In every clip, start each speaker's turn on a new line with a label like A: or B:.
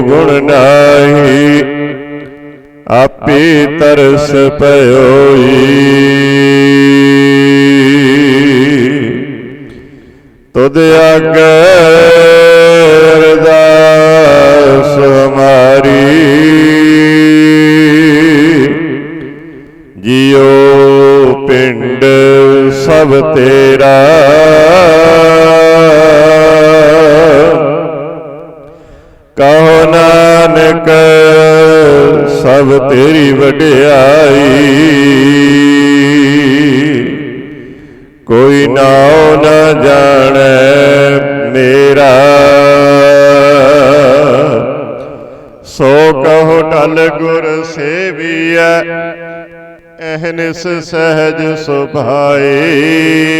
A: ਗੁਣ ਨਾਹੀ ਆਪੇ ਤਰਸ ਪਇਓਈ ਤੁਧ ਆਗੇ ਅਰਦਾਸ ਹਮਾਰੀ। ਜਿਉ ਪਿੰਡ ਸਭ ਤੇਰਾ। ਤੇਰੀ ਵਡਿਆਈ। ਕੋਈ ਨਾਉ ਨ ਜਾਣੈ ਮੇਰਾ। ਸੋ ਕਹੋ ਟਲ ਗੁਰ ਸੇਵੀਐ ਅਹਨਿਸ ਸਹਿਜ ਸੁਭਾਏ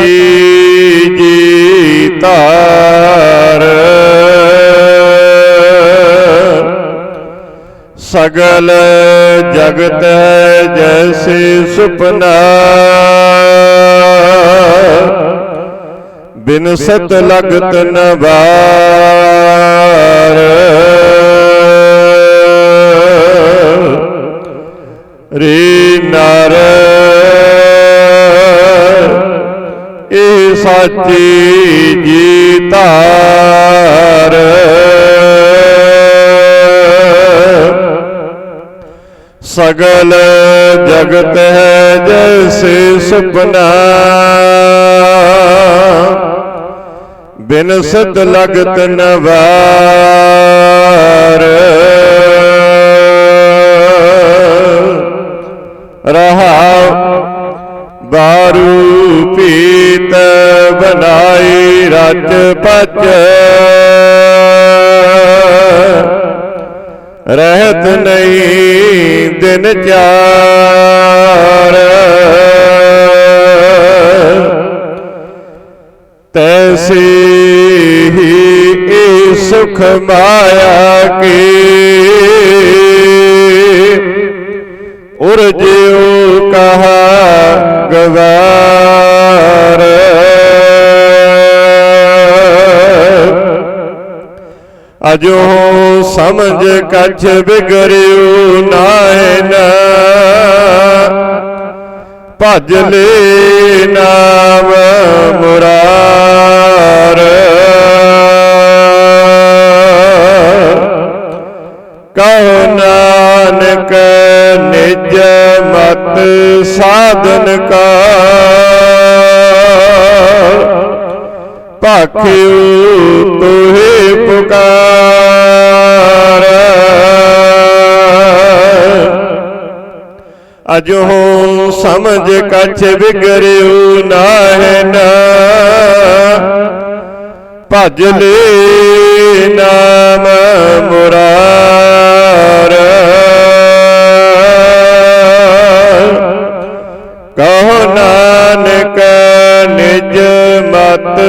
A: ਸਾਚੀ ਜੀ ਧਾਰ ਸਗਲ ਜਗਤ ਜੈਸੇ ਸੁਪਨਾ ਬਿਨ ਸਤ ਲਗਤ ਨ ਰੇ ਨਰ ਇਹ ਸਾਚੀ ਜੀ ਧਾਰ। ਸਗਲ ਜਗਤ ਹੈ ਜੈਸੇ ਸੁਪਨਾ। ਬਿਨ ਸਤ ਲਗਤ ਨਵਾਰ। ਰਹਾਉ ਬਾਰੂ ਪੀਤ ਬਨਾਈ ਰਚ ਪਚ ਰਹਿਤ ਨਹੀਂ ਦਿਨ ਚਾਰ ਤੈਸੀ ਹੀ ਇਹ ਸੁਖ ਮਾਇਆ ਕੀ ਜੋ ਸਮਝ ਕਛ ਬਿਗਰਿਉ ਨਾਇਨ। ਭਜ ਲੈ ਨਾਮ ਮੁਰਾਰ। ਕਹੋ ਨਾਨਕ ਨਿਜ ਮਤ ਸਾਧਨ ਕਾ ਭਾਖਿਉ ਅਜੋ ਸਮਝ ਕਛ ਵਿਗਰਿਉ ਨਾਹਨ ਭਜ ਲੈ ਨਾਮ ਮੁਰਾਰ। ਕਹੋ ਨਾਨਕ ਨਿਜ ਮਤ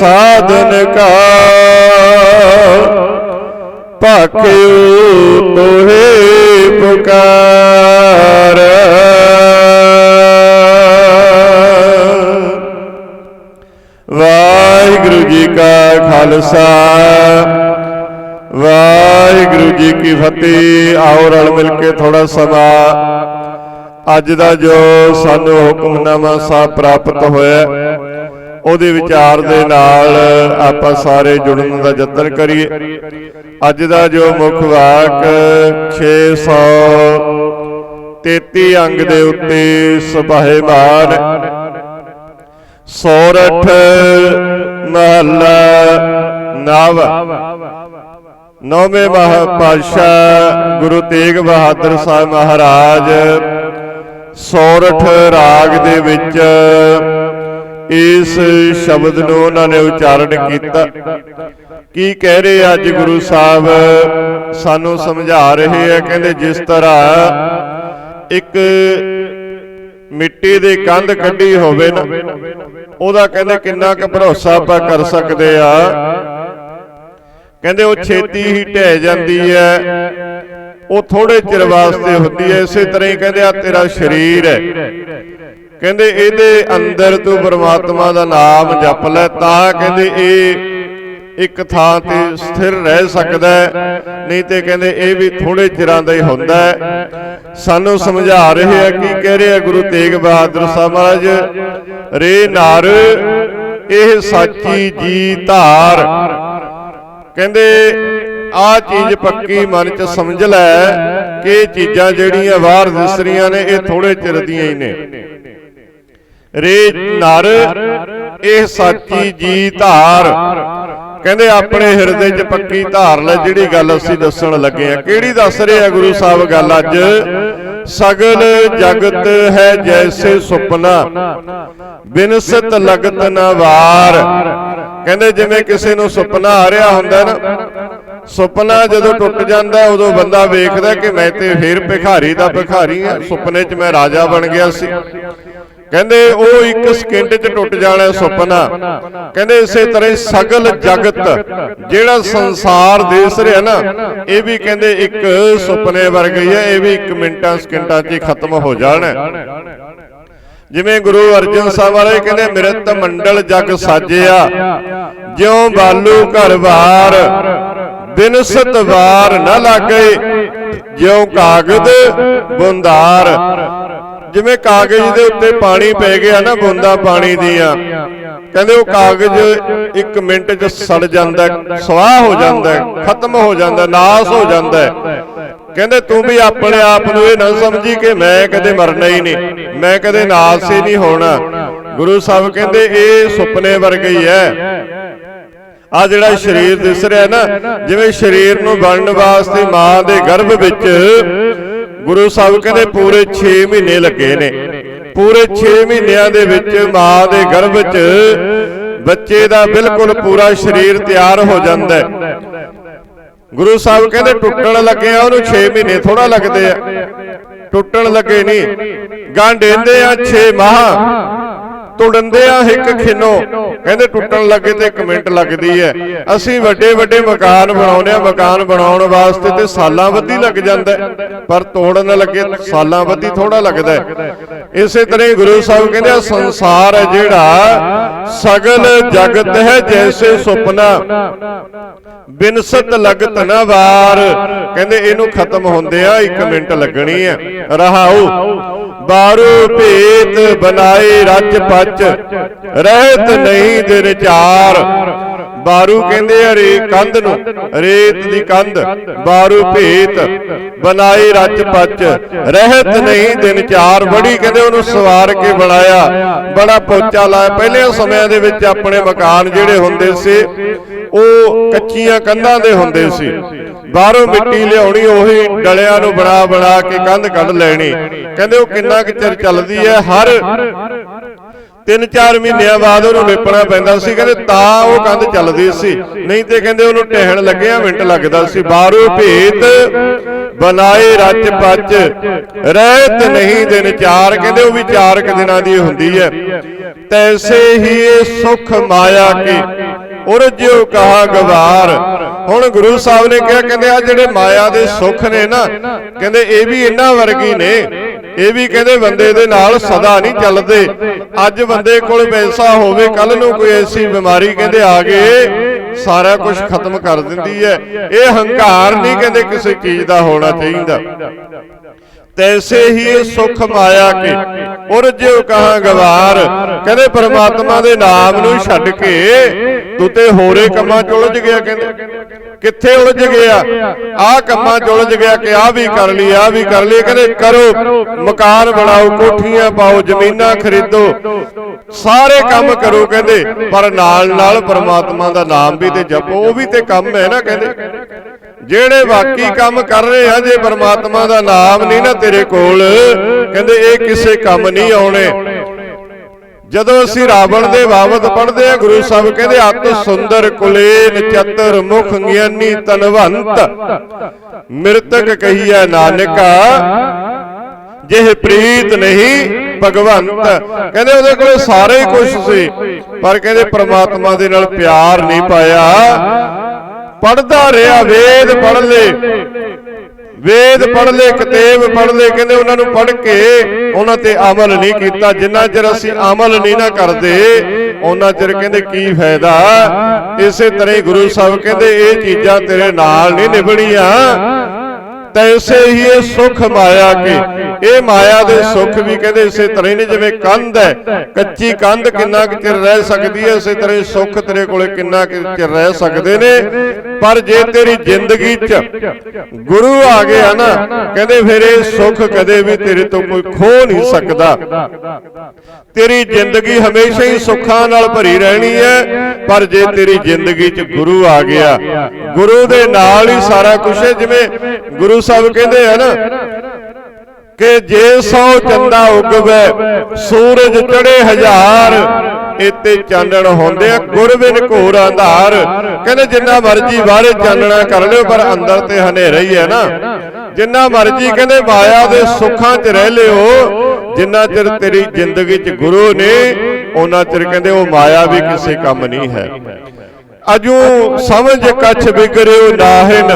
A: ਸਾਧਨ ਕਾ। ਭਾਖਿਉ ਤੋਹੇ ਸਮਾਂ ਅੱਜ ਦਾ ਜੋ ਸਾਨੂੰ ਹੁਕਮਨਾਮਾ ਸਾਹਿਬ ਪ੍ਰਾਪਤ ਹੋਇਆ, ਉਹਦੇ ਵਿਚਾਰ ਦੇ ਨਾਲ ਆਪਾਂ ਸਾਰੇ ਜੁੜਨ ਦਾ ਯਤਨ ਕਰੀਏ। ਅੱਜ ਦਾ ਜੋ ਮੁੱਖ ਵਾਕ 633 ਅੰਗ ਦੇ ਉੱਤੇ ਸੁਭਾਏਮਾਨ, ਸੋਰਠ ਮਹੱਲਾ ਨਵ। ਨੌਵੇਂ ਮਹਾਪਾਤਸ਼ਾਹ ਗੁਰੂ ਤੇਗ ਬਹਾਦਰ ਸਾਹਿਬ ਮਹਾਰਾਜ ਸੋਰਠ ਰਾਗ ਦੇ ਵਿੱਚ ਇਸ ਸ਼ਬਦ ਨੂੰ ਉਹਨਾਂ ਨੇ ਉਚਾਰਨ ਕੀਤਾ। ਕੀ ਕਹਿ ਰਹੇ ਅੱਜ ਗੁਰੂ ਸਾਹਿਬ? ਸਾਨੂੰ ਸਮਝਾ ਰਹੇ ਆ ਕਹਿੰਦੇ ਜਿਸ ਤਰ੍ਹਾਂ ਇੱਕ ਮਿੱਟੀ ਦੀ ਕੰਧ ਕੱਢੀ ਹੋਵੇ ਨਾ ਉਹਦਾ ਕਹਿੰਦੇ ਕਿੰਨਾ ਕੁ ਭਰੋਸਾ ਆਪਾਂ ਕਰ ਸਕਦੇ ਆ। ਕਹਿੰਦੇ ਉਹ ਛੇਤੀ ਹੀ ਢਹਿ ਜਾਂਦੀ ਹੈ। ਉਹ ਥੋੜੇ ਚਿਰ ਵਾਸਤੇ ਹੁੰਦੀ ਹੈ ਇਸੇ ਤਰ੍ਹਾਂ ਹੀ ਕਹਿੰਦੇ ਆ ਤੇਰਾ ਸਰੀਰ ਹੈ। ਕਹਿੰਦੇ ਇਹਦੇ ਅੰਦਰ ਤੂੰ ਪ੍ਰਮਾਤਮਾ ਦਾ ਨਾਮ ਜਪ ਲੈ ਤਾਂ ਕਹਿੰਦੇ ਇਹ ਇੱਕ ਥਾਂ ਤੇ ਸਥਿਰ ਰਹਿ ਸਕਦਾ ਨਹੀਂ ਤੇ ਕਹਿੰਦੇ ਇਹ ਵੀ ਥੋੜੇ ਚਿਰਾਂ ਦਾ ਹੀ ਹੁੰਦਾ ਹੈ। ਸਾਨੂੰ ਸਮਝਾ ਰਹੇ ਆ ਕੀ ਕਹਿ ਰਹੇ ਆ ਗੁਰੂ ਤੇਗ ਬਹਾਦਰ ਸਾਹਿਬ ਮਹਾਰਾਜ ਰੇ ਨਰ ਇਹ ਸਾਚੀ ਜੀ ਧਾਰ। ਕਹਿੰਦੇ ਆ ਚੀਜ਼ ਪੱਕੀ ਮਨ ਚ ਸਮਝ ਲੈ ਕਿ ਚੀਜ਼ਾਂ ਜਿਹੜੀਆਂ ਬਾਹਰ ਦਿਸ ਰਹੀਆਂ ਨੇ ਇਹ ਥੋੜੇ ਚਿਰ ਦੀਆਂ ਹੀ ਨੇ। ਰੇ ਨਰ ਇਹ ਸਾਚੀ ਜੀ ਧਾਰ। ਕਹਿੰਦੇ ਆਪਣੇ ਹਿਰਦੇ 'ਚ ਪੱਕੀ ਧਾਰ ਲੈ ਜਿਹੜੀ ਗੱਲ ਅਸੀਂ ਦੱਸਣ ਲੱਗੇ ਆ ਕਿਹੜੀ ਦੱਸ ਰਹੇ ਆ ਗੁਰੂ ਸਾਹਿਬ ਗੱਲ ਅੱਜ? ਸਗਲ ਜਗਤ ਹੈ ਜੈਸੇ ਸੁਪਨਾ। ਬਿਨਸਤ ਲਗਤ ਨਾ ਵਾਰ। ਕਹਿੰਦੇ ਜਿਵੇਂ ਕਿਸੇ ਨੂੰ ਸੁਪਨਾ ਆ ਰਿਹਾ ਹੁੰਦਾ ਨਾ ਸੁਪਨਾ ਜਦੋਂ ਟੁੱਟ ਜਾਂਦਾ ਉਦੋਂ ਬੰਦਾ ਵੇਖਦਾ ਕਿ ਮੈਂ ਤੇ ਫੇਰ ਭਿਖਾਰੀ ਦਾ ਭਿਖਾਰੀ ਆ ਸੁਪਨੇ 'ਚ ਮੈਂ ਰਾਜਾ ਬਣ ਗਿਆ ਸੀ। ਕਹਿੰਦੇ ਉਹ ਇੱਕ ਸਕਿੰਟ 'ਚ ਟੁੱਟ ਜਾਣਾ ਸੁਪਨਾ। ਕਹਿੰਦੇ ਇਸੇ ਤਰ੍ਹਾਂ ਹੀ ਸਗਲ ਜਗਤ ਜਿਹੜਾ ਸੰਸਾਰ ਦੇਸ ਰਿਹਾ ਨਾ ਇਹ ਵੀ ਕਹਿੰਦੇ ਇੱਕ ਸੁਪਨੇ ਵਰਗਾ ਹੀ ਹੈ ਇਹ ਵੀ ਇੱਕ ਮਿੰਟਾਂ ਸਕਿੰਟਾਂ 'ਚ ਹੀ ਖਤਮ ਹੋ ਜਾਣਾ ਜਿਵੇਂ ਗੁਰੂ ਅਰਜਨ ਸਾਹਿਬ ਵਾਲੇ ਕਹਿੰਦੇ ਮਿਰਤ ਮੰਡਲ ਜਗ ਸਾਜਿਆ। ਜਿਉ ਬਾਲੂ ਘਰ ਵਾਰ ਬਿਨਸਤ ਵਾਰ ਨਾ ਲਾਗੇ। ਜਿਉ ਕਾਗਦ ਬੁੰਦਾਰ। ਜਿਵੇਂ ਕਾਗਜ਼ ਦੇ ਉੱਤੇ ਪਾਣੀ ਪੈ ਗਿਆ ਨਾ ਬੂੰਦਾਂ ਪਾਣੀ ਦੀਆਂ। ਕਹਿੰਦੇ ਉਹ ਕਾਗਜ਼ ਇੱਕ ਮਿੰਟ 'ਚ ਸੜ ਜਾਂਦਾ ਸਵਾਹ ਹੋ ਜਾਂਦਾ ਖਤਮ ਹੋ ਜਾਂਦਾ ਨਾਸ ਹੋ ਜਾਂਦਾ। ਕਹਿੰਦੇ ਤੂੰ ਵੀ ਆਪਣੇ ਆਪ ਨੂੰ ਇਹ ਨਾ ਸਮਝੀ ਕਿ ਮੈਂ ਕਦੇ ਮਰਨਾ ਹੀ ਨਹੀਂ। ਮੈਂ ਕਦੇ ਨਾਸ ਹੀ ਨਹੀਂ ਹੋਣਾ। ਗੁਰੂ ਸਾਹਿਬ ਕਹਿੰਦੇ, ਇਹ ਸੁਪਨੇ ਵਰਗਾ ਹੀ ਹੈ। ਆ ਜਿਹੜਾ ਸਰੀਰ ਦਿਸ ਰਿਹਾ ਨਾ, ਜਿਵੇਂ ਸਰੀਰ ਨੂੰ ਬਣਨ ਵਾਸਤੇ ਮਾਂ ਦੇ ਗਰਭ ਵਿੱਚ ਗੁਰੂ ਸਾਹਿਬ ਕਹਿੰਦੇ ਪੂਰੇ 6 ਮਹੀਨੇ ਲੱਗੇ ਨੇ। ਪੂਰੇ 6 ਮਹੀਨਿਆਂ ਦੇ ਵਿੱਚ ਮਾਂ ਦੇ ਗਰਭ ਵਿੱਚ ਬੱਚੇ ਦਾ ਬਿਲਕੁਲ ਪੂਰਾ ਸਰੀਰ ਤਿਆਰ ਹੋ ਜਾਂਦਾ ਹੈ। ਗੁਰੂ ਸਾਹਿਬ ਕਹਿੰਦੇ ਟੁੱਟਣ ਲੱਗੇ ਆ, ਉਹਨੂੰ 6 ਮਹੀਨੇ ਥੋੜਾ ਲੱਗਦੇ ਆ। ਟੁੱਟਣ ਲੱਗੇ ਨਹੀਂ। ਗਾਂਢੇਂਦੇ ਆ 6 ਮਾਹ। ਤੁੜੰਦੇ ਆ ਇੱਕ ਖਿਨੋ। ਕਹਿੰਦੇ ਟੁੱਟਣ ਲੱਗੇ ਤੇ 1 ਮਿੰਟ ਲੱਗਦੀ ਹੈ। ਅਸੀਂ ਵੱਡੇ ਵੱਡੇ ਮਕਾਨ ਬਣਾਉਂਦੇ ਆ ਮਕਾਨ ਬਣਾਉਣ ਵਾਸਤੇ ਤੇ ਸਾਲਾਂ ਵੱਧੀ ਲੱਗ ਜਾਂਦਾ ਪਰ ਤੋੜਨ ਲੱਗੇ ਸਾਲਾਂ ਵੱਧੀ ਥੋੜਾ ਲੱਗਦਾ। ਇਸੇ ਤਰ੍ਹਾਂ ਹੀ ਗੁਰੂ ਸਾਹਿਬ ਕਹਿੰਦੇ ਆ ਸੰਸਾਰ ਹੈ ਜਿਹੜਾ ਸਗਲ ਜਗਤ ਹੈ ਜੈਸੇ ਸੁਪਨਾ। ਬਿਨਸਤ ਲਗਤ ਨਾ ਵਾਰ। ਕਹਿੰਦੇ ਇਹਨੂੰ ਖਤਮ ਹੁੰਦੇ ਆ 1 ਮਿੰਟ ਲੱਗਣੀ ਹੈ। ਰਹਾਉ। ਬਾਰੂ ਭੇਤ ਬਨਾਏ ਰਚ ਪੱਚ ਰਹਿਤ ਨਹੀਂ ਦਿਨ ਚਾਰ। ਬਾਰੂ ਕਹਿੰਦੇ ਆ ਰੇ ਕੰਧ ਨੂੰ, ਰੇਤ ਦੀ ਕੰਧ। ਬਾਰੂ ਭੇਤ ਬਨਾਏ ਰਚ ਪੱਚ ਰਹਿਤ ਨਹੀਂ ਦਿਨ ਚਾਰ। ਬੜੀ ਕਹਿੰਦੇ ਉਹਨੂੰ ਸਵਾਰ ਕੇ ਬਣਾਇਆ। ਬੜਾ ਪੋਚਾ ਲਾਇਆ। ਪਹਿਲੇ ਸਮਿਆਂ ਦੇ ਵਿੱਚ ਆਪਣੇ ਮਕਾਨ ਜਿਹੜੇ ਹੁੰਦੇ ਸੀ, ਉਹ ਕੱਚੀਆਂ ਕੰਧਾਂ ਦੇ ਹੁੰਦੇ ਸੀ। ਬਾਹਰੋਂ ਮਿੱਟੀ ਲਿਆਉਣੀ ਉਹੀ ਡਲਿਆਂ ਨੂੰ ਬਣਾ ਬਣਾ ਕੇ ਕੰਧ ਕੱਢ ਲੈਣੀ। ਕਹਿੰਦੇ ਉਹ ਕਿੰਨਾ ਕੁ ਚਿਰ ਚੱਲਦੀ ਹੈ? ਹਰ ਤਿੰਨ ਚਾਰ ਮਹੀਨਿਆਂ ਬਾਅਦ ਉਹਨੂੰ ਨਿਪਣਾ ਪੈਂਦਾ ਸੀ। ਕਹਿੰਦੇ ਤਾਂ ਉਹ ਕੰਧ ਚੱਲਦੀ ਸੀ। ਨਹੀਂ ਤੇ ਕਹਿੰਦੇ ਉਹਨੂੰ ਟਹਿਣ ਲੱਗਿਆ ਮਿੰਟ ਲੱਗਦਾ ਸੀ। ਬਾਹਰੋਂ ਭੇਤ ਬਨਾਏ ਰੱਜ ਪੱਚ ਰਹਿਤ ਨਹੀਂ ਦਿਨ ਚਾਰ। ਕਹਿੰਦੇ ਉਹ ਵੀ ਚਾਰ ਕੁ ਦਿਨਾਂ ਦੀ ਹੁੰਦੀ ਹੈ। ਤੈਸੇ ਹੀ ਇਹ ਸੁਖ ਮਾਇਆ ਕੀ। ਉਰਜਿਓ ਕਹਾ ਗਵਾਰ। ਹੁਣ ਗੁਰੂ ਸਾਹਿਬ ਨੇ ਕਿਹਾ ਕਹਿੰਦੇ ਆ ਜਿਹੜੇ ਮਾਇਆ ਦੇ ਸੁੱਖ ਨੇ ਨਾ ਕਹਿੰਦੇ ਇਹ ਵੀ ਇਹਨਾਂ ਵਰਗੀ ਨੇ। ਇਹ ਵੀ ਕਹਿੰਦੇ ਬੰਦੇ ਦੇ ਨਾਲ ਸਦਾ ਨਹੀਂ ਚੱਲਦੇ। ਅੱਜ ਬੰਦੇ ਕੋਲ ਪੈਸਾ ਹੋਵੇ ਕੱਲ ਨੂੰ ਕੋਈ ਐਸੀ ਬਿਮਾਰੀ ਕਹਿੰਦੇ ਆ ਗਏ ਸਾਰਾ ਕੁਝ ਖਤਮ ਕਰ ਦਿੰਦੀ ਹੈ। ਇਹ ਹੰਕਾਰ ਨਹੀਂ ਕਹਿੰਦੇ ਕਿਸੇ ਚੀਜ਼ ਦਾ ਹੋਣਾ ਚਾਹੀਦਾ। ਤੈਸੇ ਹੀ ਸੁਖ ਮਾਇਆ ਕੇ। ਉਰਜਿਓ ਕਹਾ ਗਵਾਰ। ਕਹਿੰਦੇ ਪਰਮਾਤਮਾ ਦੇ ਨਾਮ ਨੂੰ ਛੱਡ ਕੇ ਤੂੰ ਤੇ ਹੋਰੇ ਕੰਮਾਂ ਚ ਉਲਝ ਗਿਆ ਕਹਿੰਦੇ। ਕਿੱਥੇ ਉਲਝ ਗਿਆ? ਆਹ ਕੰਮਾਂ ਚ ਉਲਝ ਗਿਆ ਕਿ ਆਹ ਵੀ ਕਰ ਲਈ, ਆਹ ਵੀ ਕਰ ਲਈ। ਕਹਿੰਦੇ ਕਰੋ, ਮਕਾਨ ਬਣਾਓ, ਕੋਠੀਆਂ ਪਾਓ, ਜ਼ਮੀਨਾਂ ਖਰੀਦੋ। ਸਾਰੇ ਕੰਮ ਕਰੋ ਕਹਿੰਦੇ। ਪਰ ਨਾਲ ਨਾਲ ਪਰਮਾਤਮਾ ਦਾ ਨਾਮ ਵੀ ਤੇ ਜਪੋ, ਉਹ ਵੀ ਤੇ ਕੰਮ ਹੈ ਨਾ ਕਹਿੰਦੇ। ਜਿਹੜੇ ਬਾਕੀ ਕੰਮ ਕਰ ਰਹੇ ਆ, ਜੇ ਪਰਮਾਤਮਾ ਦਾ ਨਾਮ ਨਹੀਂ ਨਾ ਤੇਰੇ ਕੋਲ, ਕਹਿੰਦੇ ਇਹ ਕਿਸੇ ਕੰਮ ਨਹੀਂ ਆਉਣੇ। ਜਦੋਂ ਅਸੀਂ ਰਾਵਣ ਦੇ ਬਾਬਤ ਪੜ੍ਹਦੇ ਆ, ਗੁਰੂ ਸਾਹਿਬ ਕਹਿੰਦੇ, ਅਤ ਸੁੰਦਰ ਕੁਲੇਨ ਚਤਰ ਮੁਖ ਗਿਆਨੀ ਤਨਵੰਤ ਮਿਰਤਕ ਕਹੀਐ ਨਾਨਕਾ, ਜਿਹ ਪ੍ਰੀਤ ਨਹੀਂ ਭਗਵੰਤ। ਕਹਿੰਦੇ ਉਹਦੇ ਕੋਲ ਸਾਰੇ ਹੀ ਕੁਝ ਸੀ, ਪਰ ਕਹਿੰਦੇ ਪ੍ਰਮਾਤਮਾ ਦੇ ਨਾਲ ਪਿਆਰ ਨਹੀਂ ਪਾਇਆ। ਪੜਦਾ ਰਿਹਾ, ਵੇਦ ਪੜ ਲੇ। ਵੇਦ ਪੜ ਲੇ, ਕਿਤਾਬ ਪੜ ਲੇ, ਕਹਿੰਦੇ ਉਹਨਾਂ ਨੂੰ ਪੜ ਕੇ ਉਹਨਾਂ ਤੇ ਅਮਲ ਨਹੀਂ ਕੀਤਾ। ਜਿੰਨਾ ਚਿਰ ਅਸੀਂ ਅਮਲ ਨਹੀਂ ਨਾ ਕਰਦੇ ਉਹਨਾਂ ਚਿਰ ਕਹਿੰਦੇ ਕੀ ਫਾਇਦਾ। ਇਸੇ ਤਰ੍ਹਾਂ ਹੀ ਗੁਰੂ ਸਾਹਿਬ ਕਹਿੰਦੇ, ਇਹ ਚੀਜ਼ਾਂ ਤੇਰੇ ਨਾਲ ਨਹੀਂ ਨਿਭਣੀਆਂ। ਤੈਸੇ ਹੀ ਇਹ ਸੁਖ ਮਾਇਆ ਕੇ? ਇਹ ਮਾਇਆ ਦੇ ਸੁਖ ਵੀ ਕਹਿੰਦੇ ਇਸੇ ਤਰ੍ਹਾਂ ਹੀ ਨੇ, ਜਿਵੇਂ ਕੰਧ ਹੈ। ਕੱਚੀ ਕੰਧ ਕਿੰਨਾ ਕੁ ਚਿਰ ਰਹਿ ਸਕਦੀ ਹੈ? ਇਸੇ ਤਰ੍ਹਾਂ ਸੁਖ ਤੇਰੇ ਕੋਲੇ ਕਿੰਨਾ ਕੁ ਚਿਰ ਰਹਿ ਸਕਦੇ ਨੇ? ਪਰ ਜੇ ਤੇਰੀ ਜ਼ਿੰਦਗੀ 'ਚ ਗੁਰੂ ਆ ਗਿਆ ਨਾ, ਕਹਿੰਦੇ ਫਿਰ ਇਹ ਸੁਖ ਕਦੇ ਵੀ ਤੇਰੇ ਤੋਂ ਕੋਈ ਖੋ ਨਹੀਂ ਸਕਦਾ। ਤੇਰੀ ਜ਼ਿੰਦਗੀ ਹਮੇਸ਼ਾ ਹੀ ਸੁੱਖਾਂ ਨਾਲ ਭਰੀ ਰਹਿਣੀ ਹੈ, ਪਰ ਜੇ ਤੇਰੀ ਜ਼ਿੰਦਗੀ 'ਚ ਗੁਰੂ ਆ ਗਿਆ, ਗੁਰੂ ਦੇ ਨਾਲ ਹੀ ਸਾਰਾ ਕੁਝ ਹੈ, ਜਿਵੇਂ ਗੁਰੂ ਸਾਹਿਬ ਕਹਿੰਦੇ ਆ ਨਾ ਕਿ ਜੇ ਸੌ ਚੰਦਾ ਉਗਵੇ, ਸੂਰਜ ਚੜੇ ਹਜ਼ਾਰ ਇਤੇ ਚਾਨਣ ਹੁੰਦੇ ਆ ਗੁਰ ਘੋਰ ਅੰਧਾਰ। ਕਹਿੰਦੇ ਜਿੰਨਾ ਮਰਜ਼ੀ ਬਾਹਰੇ ਚਾਨਣਾ ਕਰ ਲਿਓ, ਪਰ ਅੰਦਰ ਤੇ ਹਨੇਰਾ ਹੀ ਹੈ ਨਾ। ਜਿੰਨਾ ਮਰਜ਼ੀ ਕਹਿੰਦੇ ਮਾਇਆ ਦੇ ਸੁੱਖਾਂ 'ਚ ਰਹਿ ਲਿਓ, ਜਿੰਨਾ ਚਿਰ ਤੇਰੀ ਜ਼ਿੰਦਗੀ 'ਚ ਗੁਰੂ ਨੇ, ਉਹਨਾਂ ਚਿਰ ਕਹਿੰਦੇ ਉਹ ਮਾਇਆ ਵੀ ਕਿਸੇ ਕੰਮ ਨਹੀਂ ਹੈ। ਅਜੂ ਸਮਝ ਕੱਛ ਬਿਗਰਿਓ ਨਾਹਿਨ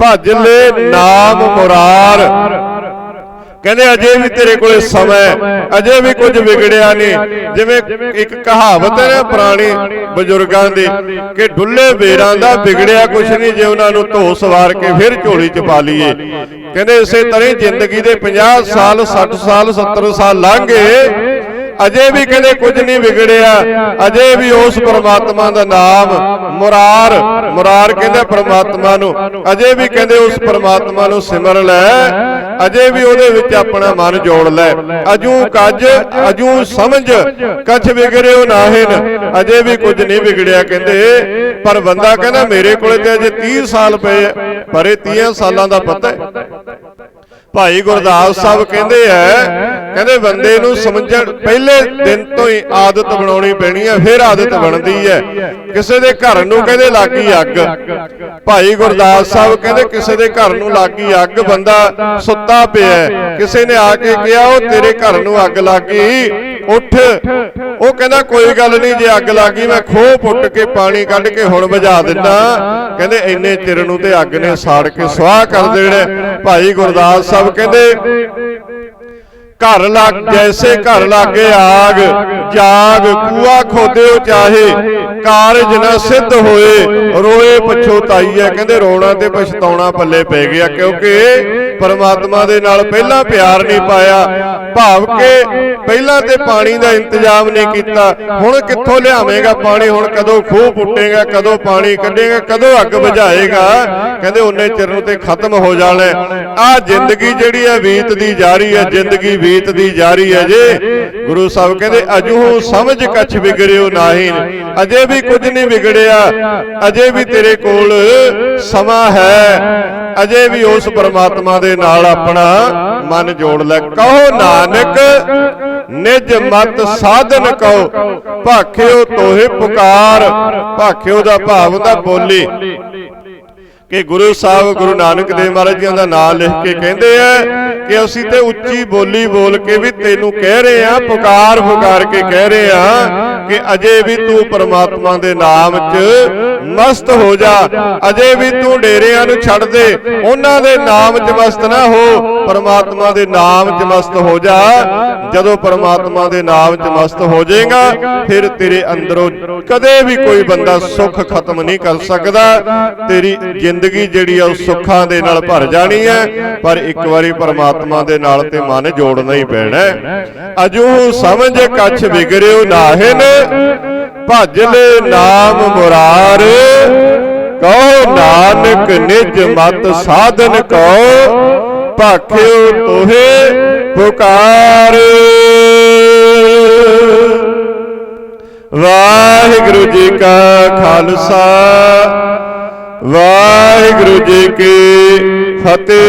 A: ਭਜ ਲੈ ਨਾਮ ਮੁਰਾਰ। ਕਹਿੰਦੇ ਅਜੇ ਵੀ ਤੇਰੇ ਕੋਲੇ ਸਮਾਂ ਅਜੇ ਵੀ ਕੁਝ ਵਿਗੜਿਆ ਨਹੀਂ। ਜਿਵੇਂ ਇੱਕ ਕਹਾਵਤ ਹੈ ਪੁਰਾਣੀ ਬਜ਼ੁਰਗਾਂ ਦੀ ਕਿ ਡੁੱਲੇ ਬੇਰਾਂ ਦਾ ਵਿਗੜਿਆ ਕੁਝ ਨਹੀਂ ਜੇ ਉਹਨਾਂ ਨੂੰ ਧੋ ਸਵਾਰ ਕੇ ਫਿਰ ਝੋਲੀ ਚ ਪਾ ਲਈਏ। ਕਹਿੰਦੇ ਇਸੇ ਤਰ੍ਹਾਂ ਹੀ ਜ਼ਿੰਦਗੀ ਦੇ 50 ਸਾਲ 60 ਸਾਲ 70 ਸਾਲ ਲੰਘ ਗਏ। ਅਜੇ ਵੀ ਕਹਿੰਦੇ ਕੁਝ ਨਹੀਂ ਵਿਗੜਿਆ। ਅਜੇ ਵੀ ਉਸ ਪਰਮਾਤਮਾ ਦਾ ਨਾਮ ਮੁਰਾਰ ਮੁਰਾਰ ਕਹਿੰਦੇ ਪਰਮਾਤਮਾ ਨੂੰ। ਅਜੇ ਵੀ ਕਹਿੰਦੇ ਉਸ ਪਰਮਾਤਮਾ ਨੂੰ ਸਿਮਰ ਲੈ। ਅਜੇ ਵੀ ਉਹਦੇ ਵਿੱਚ ਆਪਣਾ ਮਨ ਜੋੜ ਲੈ। ਅਜੂ ਕੱਜ ਅਜੂ ਸਮਝ ਕਛ ਵਿਗੜਿਓ ਨਾਹਿਨ। ਅਜੇ ਵੀ ਕੁਝ ਨਹੀਂ ਵਿਗੜਿਆ ਕਹਿੰਦੇ। ਪਰ ਬੰਦਾ ਕਹਿੰਦਾ ਮੇਰੇ ਕੋਲੇ ਤੇ ਅਜੇ 30 ਸਾਲ ਪਏ ਆ, ਪਰ ਇਹ 30 ਸਾਲਾਂ ਦਾ ਪਤਾ ਹੈ। ਭਾਈ ਗੁਰਦਾਸ ਸਾਹਿਬ ਕਹਿੰਦੇ ਐ ਕਹਿੰਦੇ ਬੰਦੇ ਨੂੰ ਸਮਝਣ ਪਹਿਲੇ ਦਿਨ ਤੋਂ ਹੀ ਆਦਤ ਬਣਾਉਣੀ ਪੈਣੀ ਹੈ ਫਿਰ ਆਦਤ ਬਣਦੀ ਹੈ। ਕਿਸੇ ਦੇ ਘਰ ਨੂੰ ਕਹਿੰਦੇ ਲੱਗੀ ਅੱਗ। ਭਾਈ ਗੁਰਦਾਸ ਸਾਹਿਬ ਕਹਿੰਦੇ ਕਿਸੇ ਦੇ ਘਰ ਨੂੰ ਲੱਗੀ ਅੱਗ ਬੰਦਾ ਸੁੱਤਾ ਪਿਆ। ਕਿਸੇ ਨੇ ਆ ਕੇ ਕਿਹਾ ਉਹ ਤੇਰੇ ਘਰ ਨੂੰ ਅੱਗ ਲੱਗੀ ਉੱਠ। ਉਹ ਕਹਿੰਦਾ, ਕੋਈ ਗੱਲ ਨਹੀਂ, ਜੇ ਅੱਗ ਲੱਗੀ ਮੈਂ ਖੋਹ ਪੁੱਟ ਕੇ ਪਾਣੀ ਕੱਢ ਕੇ ਹੁਣ ਬੁਝਾ ਦਿੰਦਾ। ਕਹਿੰਦੇ, ਇੰਨੇ ਚਿਰ ਨੂੰ ਤੇ ਅੱਗ ਨੇ ਸਾੜ ਕੇ ਸਵਾਹ ਕਰ ਦੇਣਾ। ਭਾਈ ਗੁਰਦਾਸ ਸਾਹਿਬ ਕਹਿੰਦੇ, ਘਰ ਲੱਗ ਜੈਸੇ ਘਰ ਲਾਗੇ ਆਗ, ਜਾਗ, ਕੂਆ ਖੋਦਿਓ ਚਾਹੇ, ਕਾਰਜ ਨਾ ਸਿੱਧ ਹੋਏ। ਰੋਏ ਪਛੋਤਾਈਐ ਕਹਿੰਦੇ, ਰੋਣਾ ਤੇ ਪਛਤਾਉਣਾ ਪੱਲੇ ਪੈ ਗਿਆ, ਕਿਉਂਕਿ ਪਰਮਾਤਮਾ ਦੇ ਨਾਲ ਪਹਿਲਾਂ ਪਿਆਰ ਨਹੀਂ ਪਾਇਆ, ਭਾਵ ਕਿ ਪਹਿਲਾਂ ਤੇ ਪਾਣੀ ਦਾ ਇੰਤਜ਼ਾਮ ਨਹੀਂ ਕੀਤਾ। ਹੁਣ ਕਿੱਥੋਂ ਲਿਆਵੇਂਗਾ ਪਾਣੀ? ਹੁਣ ਕਦੋਂ ਖੂਹ ਪੁੱਟੇਗਾ, ਕਦੋਂ ਪਾਣੀ ਕੱਢੇਗਾ, ਕਦੋਂ ਅੱਗ ਬੁਝਾਏਗਾ? ਕਹਿੰਦੇ ਉਹਨੇ ਚਿਰ ਨੂੰ ਤੇ ਖਤਮ ਹੋ ਜਾਣਾ। ਆ ਜ਼ਿੰਦਗੀ ਜਿਹੜੀ ਹੈ, ਬੀਤਦੀ ਜਾ ਰਹੀ ਹੈ, ਜ਼ਿੰਦਗੀ ਬੀਤਦੀ ਜਾ ਰਹੀ ਹੈ ਜੇ। ਗੁਰੂ ਸਾਹਿਬ ਕਹਿੰਦੇ ਅਜੂ ਸਮਝ ਕਛ ਵਿਗੜਿਓ ਨਾਹੀ। ਅਜੇ ਵੀ ਕੁਝ ਨਹੀਂ ਵਿਗੜਿਆ। ਅਜੇ ਵੀ ਤੇਰੇ ਕੋਲ ਸਮਾਂ ਹੈ। ਅਜੇ ਵੀ ਉਸ ਪਰਮਾਤਮਾ ਦੇ ਨਾਲ ਆਪਣਾ ਮਨ ਜੋੜ ਲੈ। ਕਹੋ ਨਾਨਕ ਨਿਜ ਮਤ ਸਾਧਨ ਕਹੋ। ਭਾਖਿਓ ਤੋਹੇ ਪੁਕਾਰ। ਭਾਖਿਓ ਦਾ ਭਾਵ ਹੁੰਦਾ ਬੋਲੀ। ਕਿ ਗੁਰੂ ਸਾਹਿਬ ਗੁਰੂ ਨਾਨਕ ਦੇਵ ਮਹਾਰਾਜ ਜੀ ਦਾ ਨਾਮ ਲਿਖ ਕੇ ਕਹਿੰਦੇ ਆ ਕਿ ਅਸੀਂ ਤੇ ਉੱਚੀ ਬੋਲੀ ਬੋਲ ਕੇ ਵੀ ਤੈਨੂੰ ਕਹਿ ਰਹੇ ਆ ਪੁਕਾਰ ਪੁਕਾਰ ਕੇ ਕਹਿ ਰਹੇ ਆ ਕਿ ਅਜੇ ਵੀ ਤੂੰ ਪਰਮਾਤਮਾ ਦੇ ਨਾਮ 'ਚ ਮਸਤ ਹੋ ਜਾ। ਅਜੇ ਵੀ ਤੂੰ ਡੇਰਿਆਂ ਨੂੰ ਛੱਡ ਦੇ। ਉਹਨਾਂ ਦੇ ਨਾਮ 'ਚ ਮਸਤ ਨਾ ਹੋ। ਪਰਮਾਤਮਾ ਦੇ ਨਾਮ 'ਚ ਮਸਤ ਹੋ ਜਾ। ਜਦੋਂ ਪਰਮਾਤਮਾ ਦੇ ਨਾਮ 'ਚ ਮਸਤ ਹੋ ਜਾਏਗਾ, ਫਿਰ ਤੇਰੇ ਅੰਦਰੋਂ ਕਦੇ ਵੀ ਕੋਈ ਬੰਦਾ ਸੁੱਖ ਖਤਮ ਨਹੀਂ ਕਰ ਸਕਦਾ। ਤੇਰੀ ਜ਼ਿੰਦਗੀ ਜਿਹੜੀ ਆ, ਉਹ ਸੁੱਖਾਂ ਦੇ ਨਾਲ ਭਰ ਜਾਣੀ ਹੈ। ਪਰ ਇੱਕ ਵਾਰੀ ਪਰਮਾਤਮਾ ਦੇ ਨਾਲ ਤੇ ਮਨ ਜੋੜਨਾ ਹੀ ਪੈਣਾ ਅਜੂ ਸਮਝ ਕੱਛ ਵਿਗਰਿਓ ਨਾਹਿਨ। ਭਜ ਲੈ ਨਾਮ ਮੁਰਾਰ। ਕਹੋ ਨਾਨਕ ਨਿਜ ਮਤ ਸਾਧਨ ਕੋ ਭਾਖਿਓ ਤੋਹੇ ਪੁਕਾਰ। ਵਾਹਿਗੁਰੂ ਜੀ ਕਾ ਖਾਲਸਾ, ਵਾਹਿਗੁਰੂ ਜੀ ਕੀ ਫਤਿਹ।